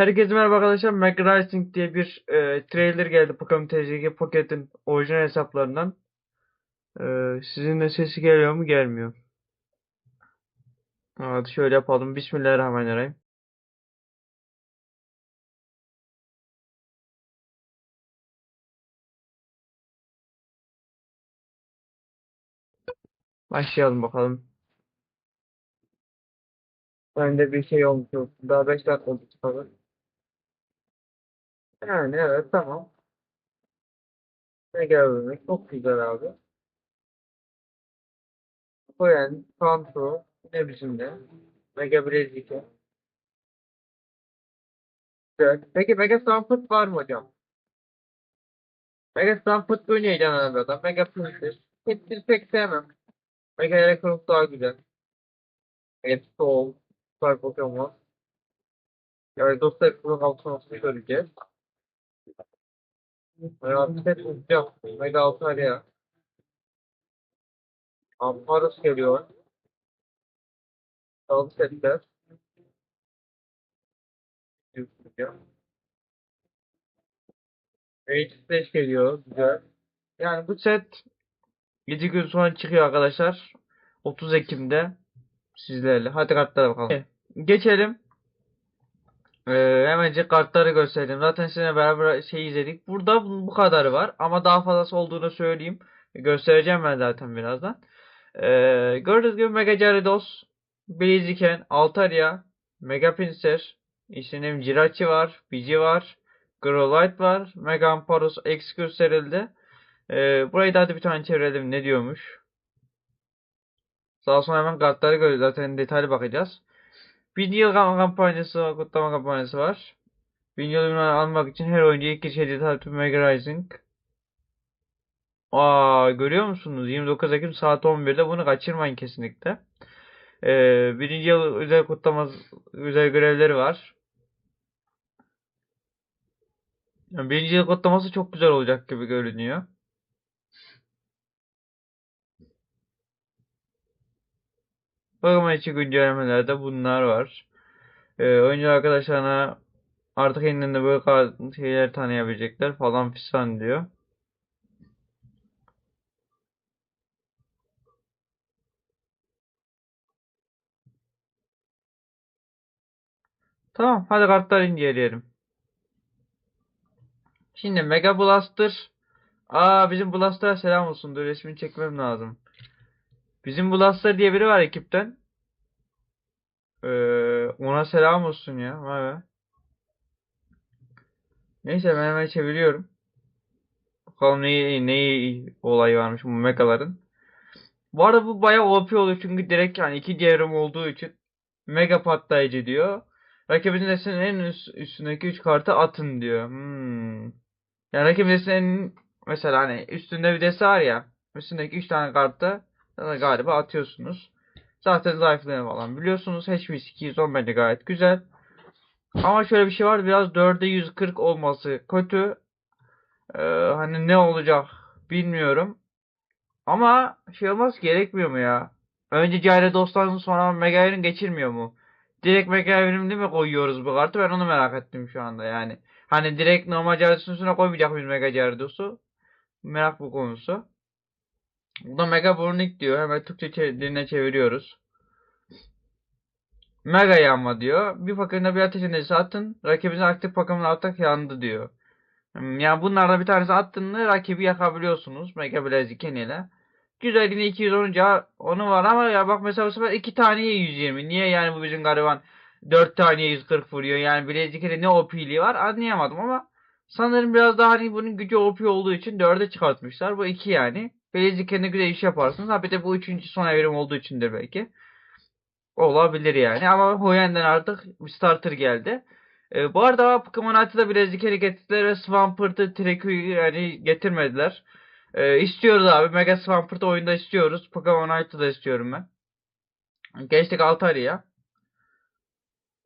Herkese merhaba arkadaşlar. Mac Racing diye bir e, trailer geldi Pokemon TCG Pocket'in orijinal hesaplarından. E, sizin de sesi geliyor mu? Gelmiyor. Hadi şöyle yapalım. Bismillahirrahmanirrahim. Başlayalım bakalım. Bende bir şey olmuş yok. Daha 5 dakika oldu çıkalı. Yani evet tamam. Ne geldi? Çok güzel abi. Koyan, Pantro, ne bizimle. Mega Brezilya. Güzel. Peki Mega Stanford var mı hocam? Mega Stanford böyle heyecanlanan bir adam. Mega Princess. Hepsini pek sevmem. Mega Electros daha güzel. Mega Soul. Süper Pokemon. Yani dostlar bunun altına olsun göreceğiz. Mega Pet hocam. Mega Altaria. Ampharos geliyor. Sağlık setler. H5 geliyor. Güzel. Yani bu set 7 gün sonra çıkıyor arkadaşlar. 30 Ekim'de sizlerle. Hadi kartlara bakalım. Geçelim. Ee, hemencik kartları göstereyim. Zaten sizinle beraber şey izledik. Burada bu kadarı var. Ama daha fazlası olduğunu söyleyeyim. Göstereceğim ben zaten birazdan. Ee, gördüğünüz gibi Mega Gyarados, Blaziken, Altaria, Mega Pinsir, bileyim Jirachi var, Pidgey var, Growlithe var, Mega Ampharos X gösterildi. Ee, burayı da bir tane çevirelim ne diyormuş. Daha sonra hemen kartları görüyoruz. Zaten detaylı bakacağız. Kam- kampanyası, kutlama kampanyası var. Yıl ünvanı almak için her oyuncu ilk kez hediye tarafı Mega Rising. Aa, görüyor musunuz? 29 Ekim saat 11'de bunu kaçırmayın kesinlikle. Ee, birinci yıl özel kutlaması, özel görevleri var. Yani birinci yıl kutlaması çok güzel olacak gibi görünüyor. Pokemon içi güncellemelerde bunlar var. Ee, oyuncu arkadaşlarına artık kendinde böyle şeyler tanıyabilecekler falan filan diyor. Tamam, hadi kartları inceleyelim. Şimdi Mega Blaster. Aa bizim Blaster'a selam olsun. Dur resmini çekmem lazım. Bizim Blaster diye biri var ekipten. Ee, ona selam olsun ya. Vay be. Neyse ben hemen çeviriyorum. Bakalım ne ne olay varmış bu Mega'ların. Bu arada bu bayağı OP oluyor çünkü direkt yani iki devrim olduğu için Mega patlayıcı diyor. Rakibin destesinin en üst, üstündeki 3 kartı atın diyor. Hmm. Yani rakibin destesinin mesela hani üstünde bir deste var ya. Üstündeki 3 tane kartı da galiba atıyorsunuz. Zaten zayıflığını falan biliyorsunuz. HP 210 bence gayet güzel. Ama şöyle bir şey var. Biraz 4'e 140 olması kötü. Ee, hani ne olacak bilmiyorum. Ama şey olmaz gerekmiyor mu ya? Önce Gyarados sonra Mega Evrim geçirmiyor mu? Direkt Mega Evrim'de mi koyuyoruz bu kartı? Ben onu merak ettim şu anda yani. Hani direkt normal Gyarados üstüne koymayacak mıyız Mega Gyarados'u? Merak bu konusu. Bu da Mega Burnik diyor. Hemen Türkçe çe- diline çeviriyoruz. Mega yanma diyor. Bir Pokemon'da bir ateş enerjisi attın. Rakibinizin aktif Pokemon atak yandı diyor. Hmm, Yani bunlardan bir tanesi attığında rakibi yakabiliyorsunuz. Mega Blaziken ile. Güzel yine 200 olunca onu var ama ya bak mesela bu sefer 2 taneye 120. Niye yani bu bizim gariban 4 taneye 140 vuruyor. Yani Blaziken'de ne OP'liği var anlayamadım ama sanırım biraz daha hani bunun gücü OP olduğu için 4'e çıkartmışlar. Bu 2 yani. Blaziken'de güzel iş yaparsınız. Ha bir de bu 3. son evrim olduğu içindir belki. Olabilir yani ama Hoyen'den artık bir starter geldi. Ee, bu arada Pokemon Altı'da birazcık kere getirdiler ve Swampert, Tree'yi yani getirmediler. Ee, istiyoruz abi. Mega Swampert oyunda istiyoruz. Pokemon Altı'da istiyorum ben. Geçtik Altaria'ya.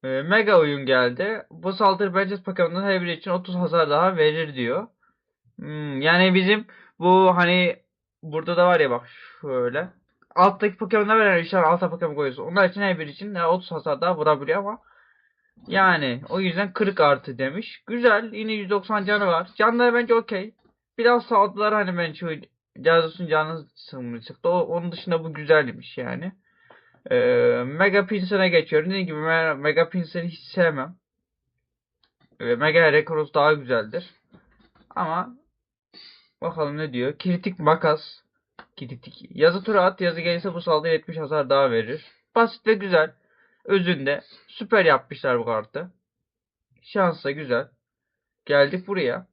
Ee, Mega oyun geldi. Bu saldırı bence Pokemon'un her biri için 30 hasar daha verir diyor. Hmm, yani bizim bu hani burada da var ya bak şöyle. Alttaki Pokemon'lar veren işte alta Pokemon koyuyorsun. Onlar için her biri için ya 30 hasar daha vurabiliyor ama Yani o yüzden 40 artı demiş. Güzel. Yine 190 canı var. Canları bence okey. Biraz saldılar hani ben şu Cazos'un canı sıkmıştı. O, onun dışında bu güzelmiş yani. Ee, Mega Pinsir'e geçiyorum. Dediğim gibi Me- Mega Pinsir'i hiç sevmem. Ee, Mega Recross daha güzeldir. Ama bakalım ne diyor. Kritik makas. Kritik. Yazı tura at. Yazı gelirse bu saldırı 70 hasar daha verir. Basit ve güzel. Özünde. Süper yapmışlar bu kartı. Şans da güzel. Geldik buraya.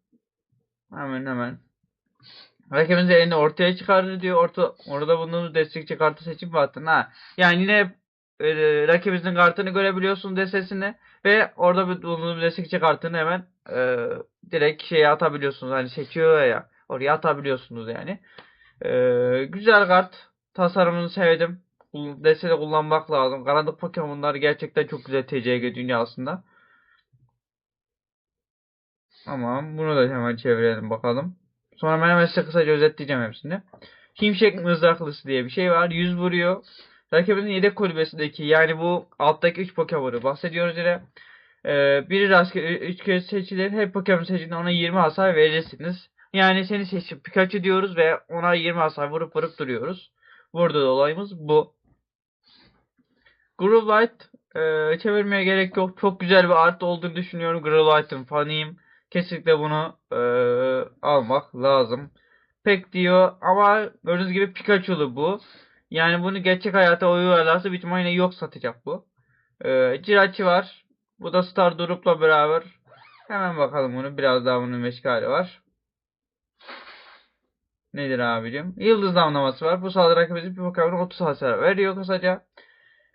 Hemen hemen. Rakibiniz elini ortaya çıkardı diyor. Orta, orada bulunduğunuz destekçi kartı seçip attın. Ha. Yani yine e, rakibinizin kartını görebiliyorsun destesini ve orada bulunduğunuz destekçi kartını hemen e, direkt şeye atabiliyorsunuz. Hani seçiyor ya. Oraya atabiliyorsunuz yani. E, güzel kart. Tasarımını sevdim. Destede kullanmak lazım. Karanlık Pokemon'lar gerçekten çok güzel TCG dünyasında. Tamam. Bunu da hemen çevirelim bakalım. Sonra ben hemen size kısaca özetleyeceğim hepsini. Şimşek mızraklısı diye bir şey var. 100 vuruyor. Rakibinin yedek kulübesindeki yani bu alttaki 3 Pokemon'u bahsediyoruz yine. Ee, biri rastgele 3 kez seçilir. Her Pokemon seçtiğinde ona 20 hasar verirsiniz. Yani seni seçip Pikachu diyoruz ve ona 20 hasar vurup vurup duruyoruz. Burada da olayımız bu. Growlite e, çevirmeye gerek yok. Çok güzel bir art olduğunu düşünüyorum. Growlite'ın fanıyım. Kesinlikle bunu e, almak lazım. Pek diyor ama gördüğünüz gibi Pikachu'lu bu. Yani bunu gerçek hayata uyarlarsa ihtimalle yine yok satacak bu. E, Jirachi var. Bu da Star Drop'la beraber. Hemen bakalım bunu. Biraz daha bunun meşgale var. Nedir abicim? Yıldız damlaması var. Bu saldırı rakibimizin bir Pokemon'a 30 hasar veriyor kısaca.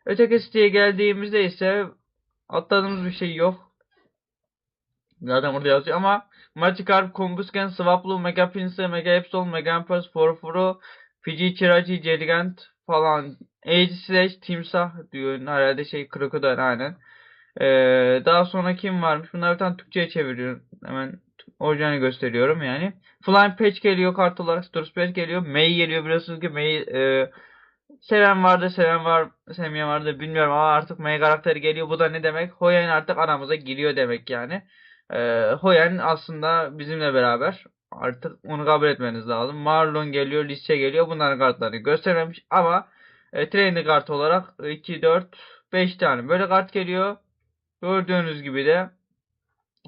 Öteki siteye geldiğimizde ise atladığımız bir şey yok. Zaten burada yazıyor ama Magikarp, Combusken, Swablu, Mega Pinsir, Mega Epsilon, Mega Empress, Forfuru, Fiji, Chirachi, Gigant falan. Age Slash, Timsah diyor. Herhalde şey Crocodile aynen. Ee, daha sonra kim varmış? Bunları bir tane Türkçe'ye çeviriyorum. Hemen orijinalini gösteriyorum yani. Flying Patch geliyor kart olarak. Sturus Patch geliyor. May geliyor. Biliyorsunuz ki May e, seven vardı, seven var, sevmeyen vardı bilmiyorum ama artık May karakteri geliyor. Bu da ne demek? Hoyen artık aramıza giriyor demek yani. Ee, Hoyen aslında bizimle beraber. Artık onu kabul etmeniz lazım. Marlon geliyor, Lisce geliyor. Bunların kartlarını göstermemiş ama e, trainer kart olarak 2, 4, 5 tane böyle kart geliyor. Gördüğünüz gibi de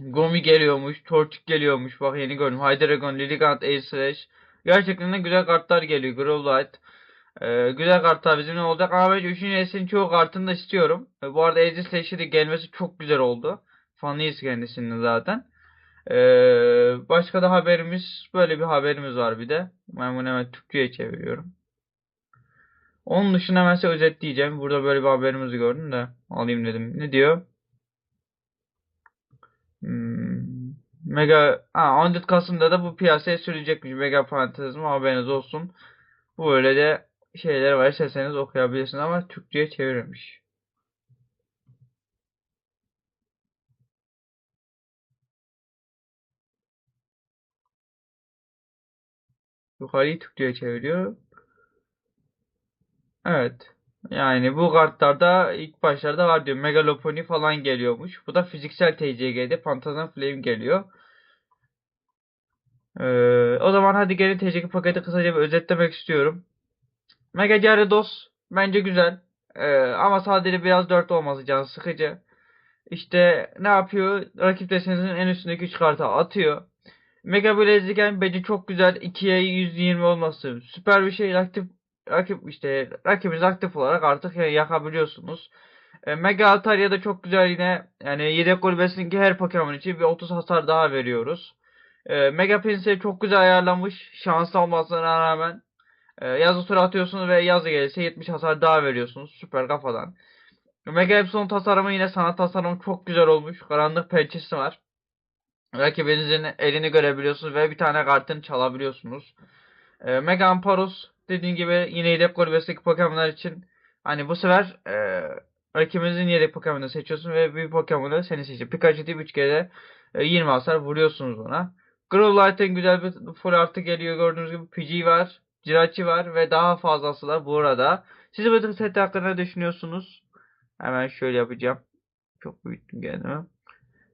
Gomi geliyormuş, Torchic geliyormuş. Bak yeni gördüm. Hydreigon, Lilligant, Ace Slash. Gerçekten de güzel kartlar geliyor. Growlite. Ee, güzel kartlar bizimle olacak ama bence 3. neslin çoğu kartını da istiyorum. Ee, bu arada Ace Slash'e de gelmesi çok güzel oldu. Fanıyız kendisinin zaten. Ee, başka da haberimiz, böyle bir haberimiz var bir de. Ben bunu hemen Türkçe'ye çeviriyorum. Onun dışında size özetleyeceğim. Burada böyle bir haberimizi gördüm de alayım dedim. Ne diyor? Hmm, Mega ha, 14 Kasım'da da bu piyasaya sürülecekmiş Mega Fantezim haberiniz olsun. Bu böyle de şeyler var. İsterseniz okuyabilirsiniz ama Türkçe'ye çevirmiş. Yukarıyı Türkçe'ye çeviriyor. Evet. Yani bu kartlarda ilk başlarda var diyor. Megalopony falan geliyormuş. Bu da fiziksel TCG'de Phantasm Flame geliyor. Ee, o zaman hadi gelin TCG paketi kısaca bir özetlemek istiyorum. Mega Gyarados bence güzel. Ee, ama sadece biraz 4 olması can sıkıcı. İşte ne yapıyor? Rakip desenizin en üstündeki 3 kartı atıyor. Mega Blaziken bence çok güzel. 2'ye 120 olması süper bir şey. Aktif rakip işte rakibiniz aktif olarak artık yakabiliyorsunuz. E, Mega Altaria da çok güzel yine. Yani yedek kulübesindeki her Pokemon için bir 30 hasar daha veriyoruz. E, Mega Pinsir çok güzel ayarlanmış. Şanslı olmasına rağmen. E, yazı tura atıyorsunuz ve yazı gelirse 70 hasar daha veriyorsunuz. Süper kafadan. Mega Epsilon tasarımı yine sanat tasarımı çok güzel olmuş. Karanlık pençesi var. Rakibinizin elini görebiliyorsunuz ve bir tane kartını çalabiliyorsunuz. E, Mega Ampharos dediğim gibi yine yedek kulübesindeki Pokemon'lar için hani bu sefer e, rakibinizin yedek Pokemon'u seçiyorsun ve bir Pokemon'u seni seçiyor. Pikachu deyip 3 kere e, 20 hasar vuruyorsunuz ona. Growlite'ın güzel bir full artı geliyor gördüğünüz gibi. Pidgey var. Jirachi var ve daha fazlası da burada. Siz bu set hakkında ne düşünüyorsunuz? Hemen şöyle yapacağım. Çok büyüttüm kendimi.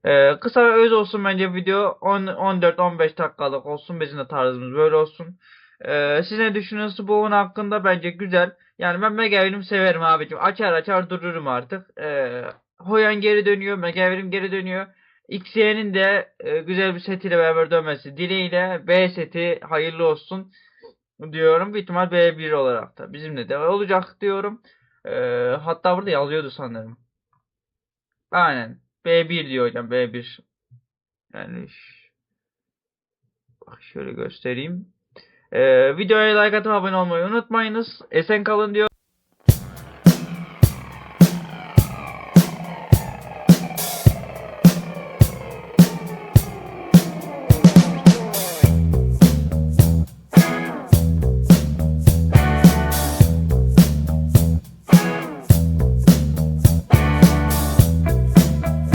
Ee, kısa ve öz olsun bence video. 10 14-15 dakikalık olsun. Bizim de tarzımız böyle olsun. Ee, siz ne düşünüyorsunuz bu oyun hakkında? Bence güzel. Yani ben Mega Evrim severim abicim. Açar açar dururum artık. Ee, Hoyan geri dönüyor. Mega Evrim geri dönüyor. XY'nin de e, güzel bir setiyle beraber dönmesi dileğiyle B seti hayırlı olsun diyorum. Büyük ihtimal B1 olarak da bizimle de olacak diyorum. Ee, hatta burada yazıyordu sanırım. Aynen. B1 diyor hocam. B1. Yani bak şöyle göstereyim. Ee, videoya like atıp abone olmayı unutmayınız. Esen kalın diyor.